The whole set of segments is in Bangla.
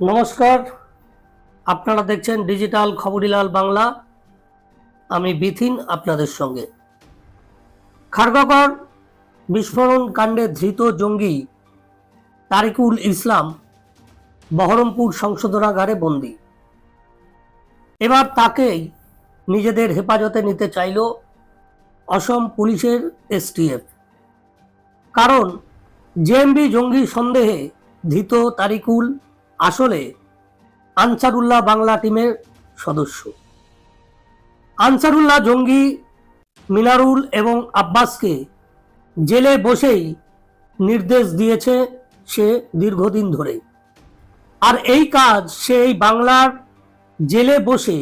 নমস্কার। আপনারা দেখছেন ডিজিটাল খবরিলাল বাংলা। আমি বিথিন আপনাদের সঙ্গে। খারগাগড় বিস্ফোরণ কাণ্ডে ধৃত জঙ্গি তারিকুল ইসলাম বহরমপুর সংশোধনাগারে বন্দী। এবার তাকেই নিজেদের হেফাজতে নিতে চাইল অসম পুলিশের এসটিএফ। কারণ জেএমবি জঙ্গি সন্দেহে ধৃত তারিকুল আসলে আনসারুল্লাহ বাংলা টিমের সদস্য। আনসারুল্লাহ জঙ্গি মিনারুল এবং আব্বাসকে জেলে বসেই নির্দেশ দিয়েছে সে দীর্ঘদিন ধরে। আর এই কাজ সে এই বাংলার জেলে বসে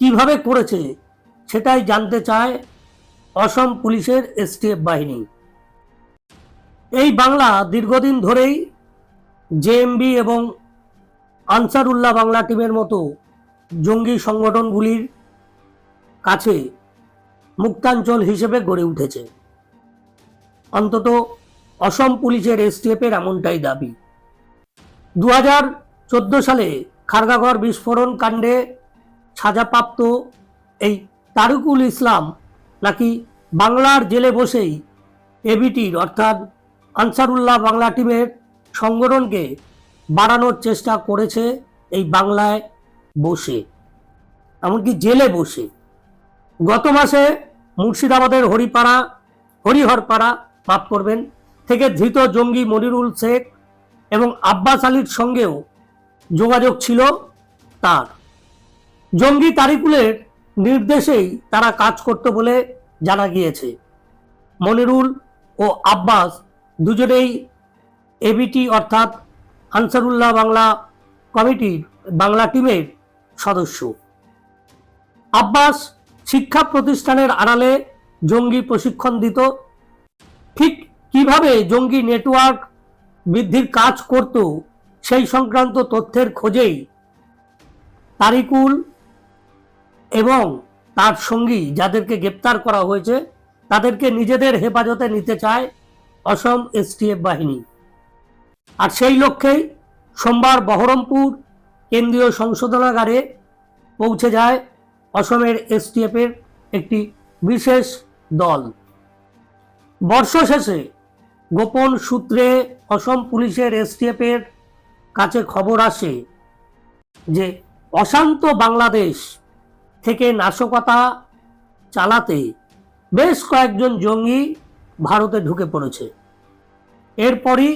কীভাবে করেছে সেটাই জানতে চায় অসম পুলিশের এসটিএফ বাহিনী। এই বাংলা দীর্ঘদিন ধরেই জেএমবি এবং আনসারুল্লাহ বাংলা টিমের মতো জঙ্গি সংগঠনগুলির কাছে মুক্তাঞ্চল হিসেবে গড়ে উঠেছে। অন্তত অসম পুলিশের এসটিএফের এমনটাই দাবি। দু হাজার চোদ্দ সালে খারগাগড় বিস্ফোরণ কাণ্ডে সাজাপ্রাপ্ত এই তারুকুল ইসলাম নাকি বাংলার জেলে বসেই এবিটির অর্থাৎ আনসারুল্লাহ বাংলা টিমের সংগঠনকে বাড়ানোর চেষ্টা করেছে এই বাংলায় বসে, এমনকি জেলে বসে। গত মাসে মুর্শিদাবাদের হরিপাড়া, হরিহরপাড়া মাফ করবেন, থেকে ধৃত জঙ্গি মনিরুল শেখ এবং আব্বাস আলীর সঙ্গেও যোগাযোগ ছিল তার। জঙ্গি তারিকুলের নির্দেশেই তারা কাজ করত বলে জানা গিয়েছে। মনিরুল ও আব্বাস দুজনেই এবিটি অর্থাৎ আনসারুল্লাহ বাংলা কমিটির বাংলা টিমের সদস্য। আব্বাস শিক্ষা প্রতিষ্ঠানের আড়ালে জঙ্গি প্রশিক্ষণ দিত। ঠিক কীভাবে জঙ্গি নেটওয়ার্ক বৃদ্ধির কাজ করত সেই সংক্রান্ত তথ্যের খোঁজেই তারিকুল এবং তার সঙ্গী যাদেরকে গ্রেপ্তার করা হয়েছে, তাদেরকে নিজেদের হেফাজতে নিতে চায় অসম এসটিএফ বাহিনী। আর সেই লক্ষ্যেই সোমবার বহরমপুর কেন্দ্রীয় সংশোধনাগারে পৌঁছে যায় অসমের এসটিএফের একটি বিশেষ দল। বর্ষ শেষে গোপন সূত্রে অসম পুলিশের এসটিএফের কাছে খবর আসে যে অশান্ত বাংলাদেশ থেকে নাশকতা চালাতে বেশ কয়েকজন জঙ্গি ভারতে ঢুকে পড়েছে। এরপরই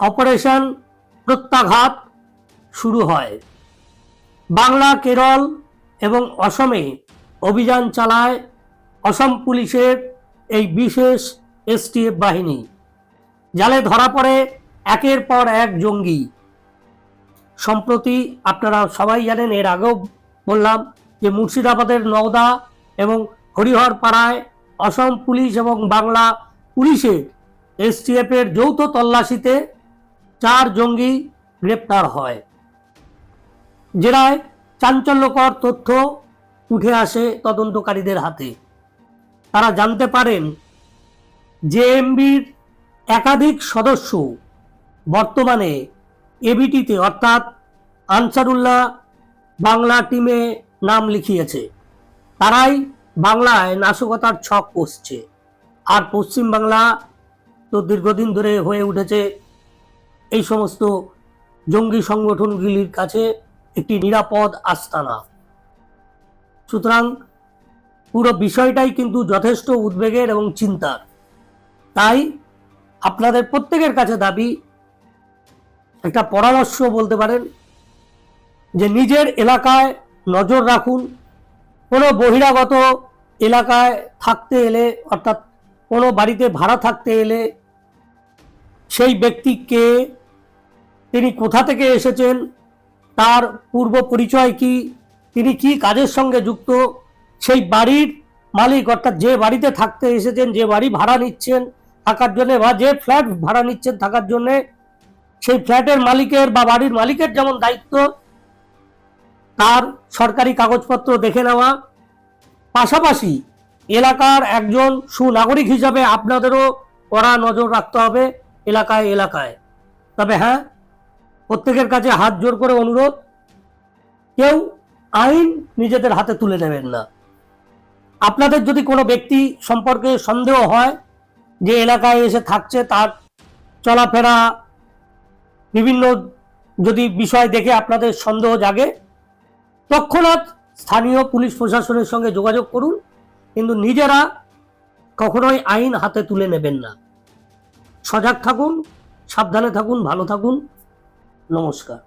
অপারেশন প্রত্যাঘাত শুরু হয়। বাংলা, কেরল এবং অসমে অভিযান চালায় অসম পুলিশের এই বিশেষ এসটিএফ বাহিনী। জালে ধরা পড়ে একের পর এক জঙ্গি। সম্প্রতি আপনারা সবাই জানেন, এর আগেও বললাম যে মুর্শিদাবাদের নওদা এবং হরিহর পাড়ায় অসম পুলিশ এবং বাংলা পুলিশের এসটিএফের যৌথ তল্লাশিতে চার জঙ্গি গ্রেপ্তার হয় জেরায় চাঞ্চল্যকর তথ্য উঠে আসে তদন্তকারীদের হাতে। তারা জানতে পারেন, জেএমবির একাধিক সদস্য বর্তমানে এবিটিতে, অর্থাৎ আনসারুল্লাহ বাংলা টিমে নাম লিখিয়েছে। তারাই বাংলায় নাশকতার ছক কষছে। আর পশ্চিম বাংলা তো দীর্ঘদিন ধরে হয়ে উঠেছে এই সমস্ত জঙ্গি সংগঠনগুলির কাছে একটি নিরাপদ আস্তানা। সুতরাং পুরো বিষয়টাই কিন্তু যথেষ্ট উদ্বেগের এবং চিন্তার। তাই আপনাদের প্রত্যেকের কাছে দাবি, একটা পরামর্শ বলতে পারেন, যে নিজের এলাকায় নজর রাখুন। কোনো বহিরাগত এলাকায় থাকতে এলে, অর্থাৎ কোনো বাড়িতে ভাড়া থাকতে এলে সেই ব্যক্তিকে তিনি কোথা থেকে এসেছেন, তার পূর্ব পরিচয় কি, তিনি কি কাজের সঙ্গে যুক্ত, সেই বাড়ির মালিক অর্থাৎ যে বাড়িতে থাকতে এসেছেন, যে বাড়ি ভাড়া নিচ্ছেন থাকার জন্য বা যে ফ্ল্যাট ভাড়া নিচ্ছেন থাকার জন্য, সেই ফ্ল্যাটের মালিকের বা বাড়ির মালিকের যেমন দায়িত্ব, তার সরকারি কাগজপত্র দেখে নেওয়া, পাশাপাশি এলাকার একজন সুনাগরিক হিসাবে আপনাদেরও কড়া নজর রাখতে হবে। এলাকায় এলাকায়। তবে হ্যাঁ প্রত্যেকের কাছে হাত জোর করে অনুরোধ, কেউ আইন নিজেদের হাতে তুলে নেবেন না। আপনাদের যদি কোনো ব্যক্তি সম্পর্কে সন্দেহ হয় যে এলাকায় এসে থাকছে, তার চলাফেরা, বিভিন্ন যদি বিষয় দেখে আপনাদের সন্দেহ জাগে, তৎক্ষণাৎ স্থানীয় পুলিশ প্রশাসনের সঙ্গে যোগাযোগ করুন, কিন্তু নিজেরা কখনোই আইন হাতে তুলে নেবেন না। সজাগ থাকুন সাবধানে থাকুন ভালো থাকুন। নমস্কার।